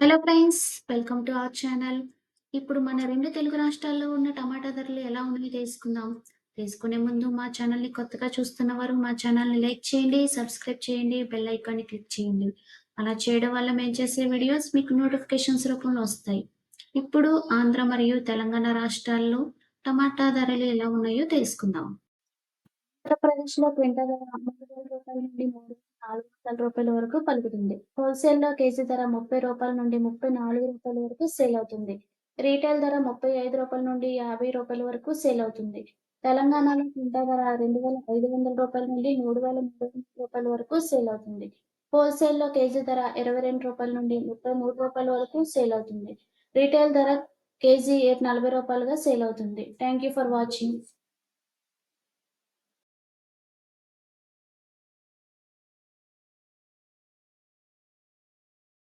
Hello friends welcome to our channel ఇప్పుడు మన రెండు తెలుగు రాష్ట్రాల్లో ఉన్న టమాటా ధరలు ఎలా ఉన్నాయో తెలుసుకుందాం. తెలుసుకునే ముందు మా ఛానల్ని కొత్తగా చూస్తున్న వారు మా ఛానల్ని లైక్ చేయండి సబ్స్క్రైబ్ చేయండి బెల్ ఐకాన్ని క్లిక్ చేయండి. అలా చేయడం వల్ల మేము చేసే వీడియోస్ మీకు నోటిఫికేషన్స్ రూపంలో వస్తాయి. ఇప్పుడు ఆంధ్ర మరియు తెలంగాణ రాష్ట్రాల్లో టమాటా ధరలు ఎలా ఉన్నాయో తెలుసుకుందాం. ఆంధ్రప్రదేశ్లో క్వింటా ధర మూడు వేల రూపాయల నుండి మూడు రూపాయల వరకు పలుకుతుంది. హోల్సేల్లో కేజీ ధర ముప్పై రూపాయల నుండి ముప్పై నాలుగు రూపాయల వరకు సేల్ అవుతుంది. రీటైల్ ధర ముప్పై ఐదు రూపాయల నుండి యాభై రూపాయల వరకు సేల్ అవుతుంది. తెలంగాణలో క్వింటల్ ధర రెండు వేల ఐదు వందల రూపాయల నుండి మూడు వేల మూడు వందల రూపాయల వరకు సేల్ అవుతుంది. హోల్సేల్లో కేజీ ధర ఇరవై రెండు రూపాయల నుండి ముప్పై మూడు రూపాయల వరకు సేల్ అవుతుంది. రీటైల్ ధర కేజీ నలభై రూపాయలుగా సేల్ అవుతుంది. Thank you for watching